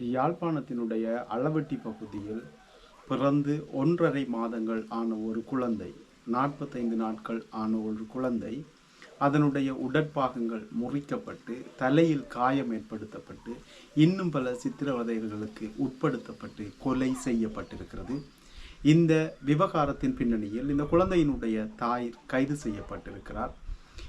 யாழ்ப்பாணத்தினுடைய அளவட்டி பகுதியில் பிறந்து ஒன்றரை மாதங்கள் ஆன ஒரு குழந்தை நாற்பத்தைந்து நாட்கள் ஆன ஒரு குழந்தை அதனுடைய உடற்பாகங்கள் முறிக்கப்பட்டு தலையில் காயம் ஏற்படுத்தப்பட்டு இன்னும் பல சித்திரவதைகளுக்கு உட்படுத்தப்பட்டு கொலை செய்யப்பட்டிருக்கிறது. இந்த விவகாரத்தின் பின்னணியில் இந்த குழந்தையினுடைய தாய் கைது செய்யப்பட்டிருக்கிறார்.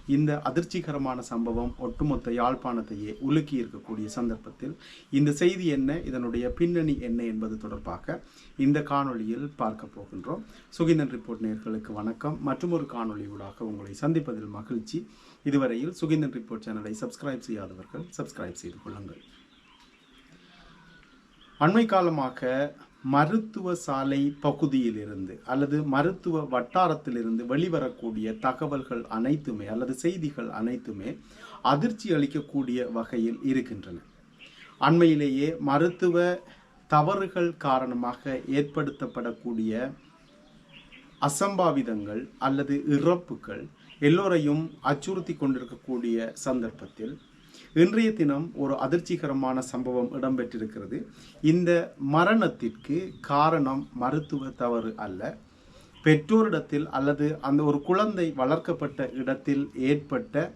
இந்த அதிர்ச்சிகரமான சம்பவம் ஒட்டுமொத்த யாழ்ப்பாணத்தையே உலுக்கி இருக்கக்கூடிய சந்தர்ப்பத்தில் இந்த செய்தி என்ன இதனுடைய பின்னணி என்ன என்பது தொடர்பாக இந்த காணொளியில் பார்க்க போகின்றோம். சுகிந்தன் ரிப்போர்ட் நேர்களுக்கு வணக்கம். மற்றும் ஒரு காணொளியூடாக உங்களை சந்திப்பதில் மகிழ்ச்சி. இதுவரையில் சுகிந்தன் ரிப்போர்ட் சேனலை சப்ஸ்கிரைப் செய்யாதவர்கள் சப்ஸ்கிரைப் செய்து கொள்ளுங்கள். அண்மை காலமாக மருத்துவ சாலை பகுதியிலிருந்து அல்லது மருத்துவ வட்டாரத்திலிருந்து வெளிவரக்கூடிய தகவல்கள் அனைத்துமே அல்லது செய்திகள் அனைத்துமே அதிர்ச்சி அளிக்கக்கூடிய வகையில் இருக்கின்றன. அண்மையிலேயே மருத்துவ தவறுகள் காரணமாக ஏற்படுத்தப்படக்கூடிய அசம்பாவிதங்கள் அல்லது இறப்புகள் எல்லோரையும் அச்சுறுத்தி கொண்டிருக்கக்கூடிய சந்தர்ப்பத்தில் இன்றைய தினம் ஒரு அதிர்ச்சிகரமான சம்பவம் இடம்பெற்றிருக்கிறது. இந்த மரணத்திற்கு காரணம் மருத்துவ தவறு அல்ல. பெற்றோரிடத்தில் அல்லது அந்த ஒரு குழந்தை வளர்க்கப்பட்ட இடத்தில் ஏற்பட்ட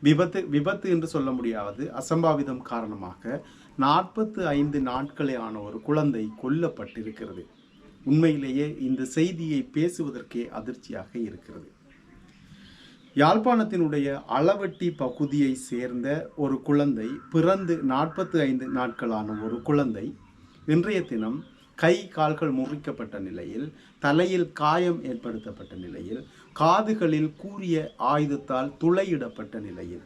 விபத்து விபத்து என்று சொல்ல முடியாது. அசம்பாவிதம் காரணமாக நாற்பத்து ஐந்து நாட்களே ஆன ஒரு குழந்தை கொல்லப்பட்டிருக்கிறது. உண்மையிலேயே இந்த செய்தியை பேசுவதற்கே அதிர்ச்சியாக இருக்கிறது. யாழ்ப்பாணத்தினுடைய அளவட்டி பகுதியை சேர்ந்த ஒரு குழந்தை பிறந்து நாற்பத்தி ஐந்து நாட்களான ஒரு குழந்தை இன்றைய தினம் கை கால்கள் முறிக்கப்பட்ட நிலையில் தலையில் காயம் ஏற்படுத்தப்பட்ட நிலையில் காதுகளில் கூறிய ஆயுதத்தால் துளையிடப்பட்ட நிலையில்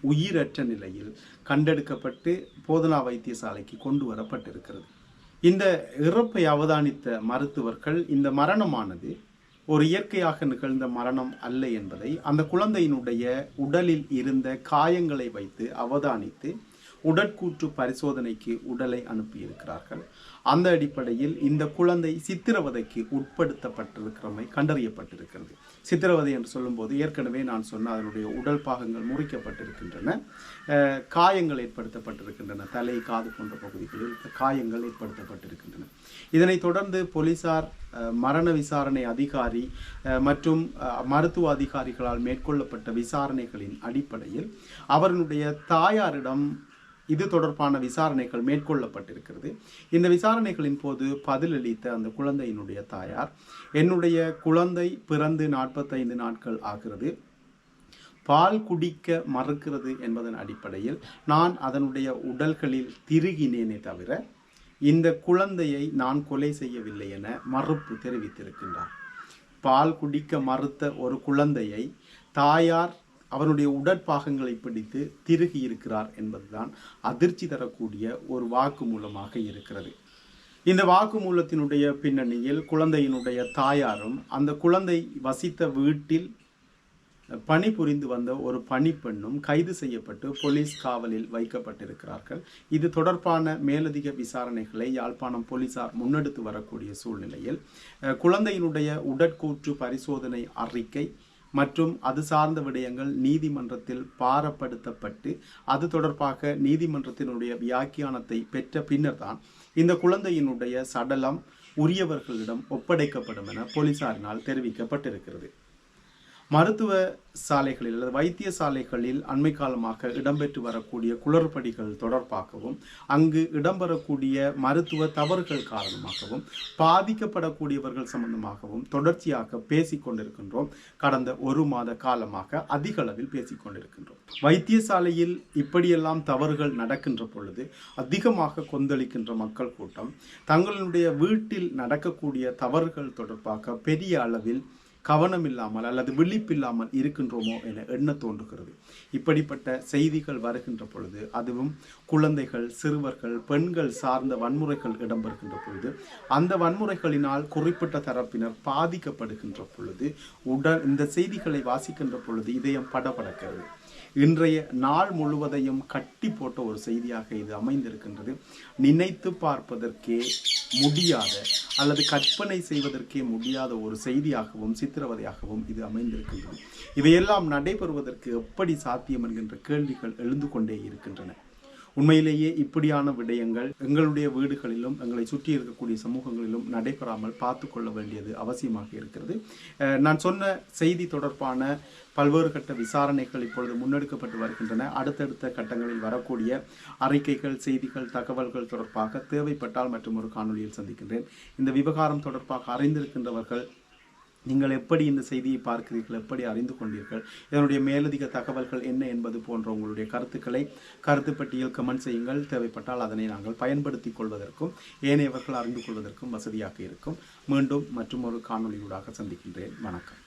உயிரற்ற நிலையில் கண்டெடுக்கப்பட்டு போதனா வைத்தியசாலைக்கு கொண்டு வரப்பட்டிருக்கிறது. இந்த இறப்பை அவதானித்த மருத்துவர்கள் இந்த மரணமானது ஒரு இயற்கையாக நிகழ்ந்த மரணம் அல்ல என்பதை அந்த குழந்தையினுடைய உடலில் இருந்த காயங்களை வைத்து அவதானித்து உடற்கூற்று பரிசோதனைக்கு உடலை அனுப்பியிருக்கிறார்கள். அந்த அடிப்படையில் இந்த குழந்தை சித்திரவதைக்கு உட்படுத்தப்பட்டிருக்கிறமை கண்டறியப்பட்டிருக்கிறது. சித்திரவதை என்று சொல்லும்போது ஏற்கனவே நான் சொன்ன அதனுடைய உடல் பாகங்கள் முறிக்கப்பட்டிருக்கின்றன. காயங்கள் ஏற்படுத்தப்பட்டிருக்கின்றன. தலை காது போன்ற பகுதிகளில் காயங்கள் ஏற்படுத்தப்பட்டிருக்கின்றன. இதனைத் தொடர்ந்து போலீசார் மரண விசாரணை அதிகாரி மற்றும் மருத்துவ அதிகாரிகளால் மேற்கொள்ளப்பட்ட விசாரணைகளின் அடிப்படையில் அவர்களுடைய தாயாரிடம் இது தொடர்பான விசாரணைகள் மேற்கொள்ளப்பட்டிருக்கிறது. இந்த விசாரணைகளின் போது பதிலளித்த அந்த குழந்தையினுடைய தாயார் என்னுடைய குழந்தை பிறந்து நாற்பத்தைந்து நாட்கள் ஆகிறது. பால் குடிக்க மறுக்கிறது என்பதன் அடிப்படையில் நான் அதனுடைய உடல்களில் திருகினேனே தவிர இந்த குழந்தையை நான் கொலை செய்யவில்லை என மறுப்பு தெரிவித்திருக்கின்றார். பால் குடிக்க மறுத்த ஒரு குழந்தையை தாயார் அவனுடைய உடற்பாகங்களை பிடித்து திருகி இருக்கிறார் என்பதுதான் அதிர்ச்சி தரக்கூடிய ஒரு வாக்குமூலமாக இருக்கிறது. இந்த வாக்குமூலத்தினுடைய பின்னணியில் குழந்தையினுடைய தாயாரும் அந்த குழந்தை வசித்த வீட்டில் பணிபுரிந்து வந்த ஒரு பணிப்பெண்ணும் கைது செய்யப்பட்டு போலீஸ் காவலில் வைக்கப்பட்டிருக்கிறார்கள். இது தொடர்பான மேலதிக விசாரணைகளை யாழ்ப்பாணம் போலீசார் முன்னெடுத்து வரக்கூடிய சூழ்நிலையில் குழந்தையினுடைய உடற்கூற்று பரிசோதனை அறிக்கை மற்றும் அது சார்ந்த விடயங்கள் நீதிமன்றத்தில் பாரப்படுத்தப்பட்டு அது தொடர்பாக நீதிமன்றத்தினுடைய வியாக்கியானத்தை பெற்ற பின்னர்தான் இந்த குழந்தையினுடைய சடலம் உரியவர்களிடம் ஒப்படைக்கப்படும் என போலீசாரினால் தெரிவிக்கப்பட்டிருக்கிறது. மருத்துவ சாலைகளில் அல்லது வைத்தியசாலைகளில் அண்மை காலமாக இடம்பெற்று வரக்கூடிய குளறுபடிகள் தொடர்பாகவும் அங்கு இடம்பெறக்கூடிய மருத்துவ தவறுகள் காரணமாகவும் பாதிக்கப்படக்கூடியவர்கள் சம்பந்தமாகவும் தொடர்ச்சியாக பேசிக்கொண்டிருக்கின்றோம் கடந்த ஒரு மாத காலமாக அதிக அளவில் பேசிக்கொண்டிருக்கின்றோம் வைத்தியசாலையில் இப்படியெல்லாம் தவறுகள் நடக்கின்ற பொழுது அதிகமாக கொந்தளிக்கின்ற மக்கள் கூட்டம் தங்களுடைய வீட்டில் நடக்கக்கூடிய தவறுகள் தொடர்பாக பெரிய அளவில் கவனம் இல்லாமல் அல்லது விழிப்பில்லாமல் இருக்கின்றோமோ என எண்ண தோன்றுகிறது. இப்படிப்பட்ட செய்திகள் வருகின்ற பொழுது அதுவும் குழந்தைகள் சிறுவர்கள் பெண்கள் சார்ந்த வன்முறைகள் இடம்பெறுகின்ற பொழுது அந்த வன்முறைகளினால் குறிப்பிட்ட தரப்பினர் பாதிக்கப்படுகின்ற பொழுது உடல் இந்த செய்திகளை வாசிக்கின்ற பொழுது இதயம் படபடக்கிறது. இன்றைய நாள் முழுவதையும் கட்டி போட்ட ஒரு செய்தியாக இது அமைந்திருக்கின்றது. நினைத்து பார்ப்பதற்கே முடியாத அல்லது கற்பனை செய்வதற்கே முடியாத ஒரு செய்தியாகவும் சித்திரவதையாகவும் இது அமைந்திருக்கின்றது. இவையெல்லாம் நடைபெறுவதற்கு எப்படி சாத்தியம் என்கின்ற கேள்விகள் எழுந்து கொண்டே இருக்கின்றன. உண்மையிலேயே இப்படியான விடயங்கள் எங்களுடைய வீடுகளிலும் எங்களை சுற்றி இருக்கக்கூடிய சமூகங்களிலும் நடைபெறாமல் பார்த்து கொள்ள வேண்டியது அவசியமாக இருக்கிறது. அஹ் நான் சொன்ன செய்தி தொடர்பான பல்வேறு கட்ட விசாரணைகள் இப்பொழுது முன்னெடுக்கப்பட்டு வருகின்றன. அடுத்தடுத்த கட்டங்களில் வரக்கூடிய அறிக்கைகள் செய்திகள் தகவல்கள் தொடர்பாக தேவைப்பட்டால் மற்றும் ஒரு காணொளியில் சந்திக்கின்றேன். இந்த விவகாரம் தொடர்பாக அறிந்திருக்கின்றவர்கள் நீங்கள் எப்படி இந்த செய்தியை பார்க்கிறீர்கள் எப்படி அறிந்து கொண்டீர்கள் இதனுடைய மேலதிக தகவல்கள் என்ன என்பது போன்ற உங்களுடைய கருத்துக்களை கருத்து பட்டியல் கமெண்ட் செய்யுங்கள். தேவைப்பட்டால் அதனை நாங்கள் பயன்படுத்திக் கொள்வதற்கும் ஏனையவர்கள் அறிந்து கொள்வதற்கும் வசதியாக இருக்கும். மீண்டும் மற்றும் ஒரு காணொளியூடாக சந்திக்கின்றேன். வணக்கம்.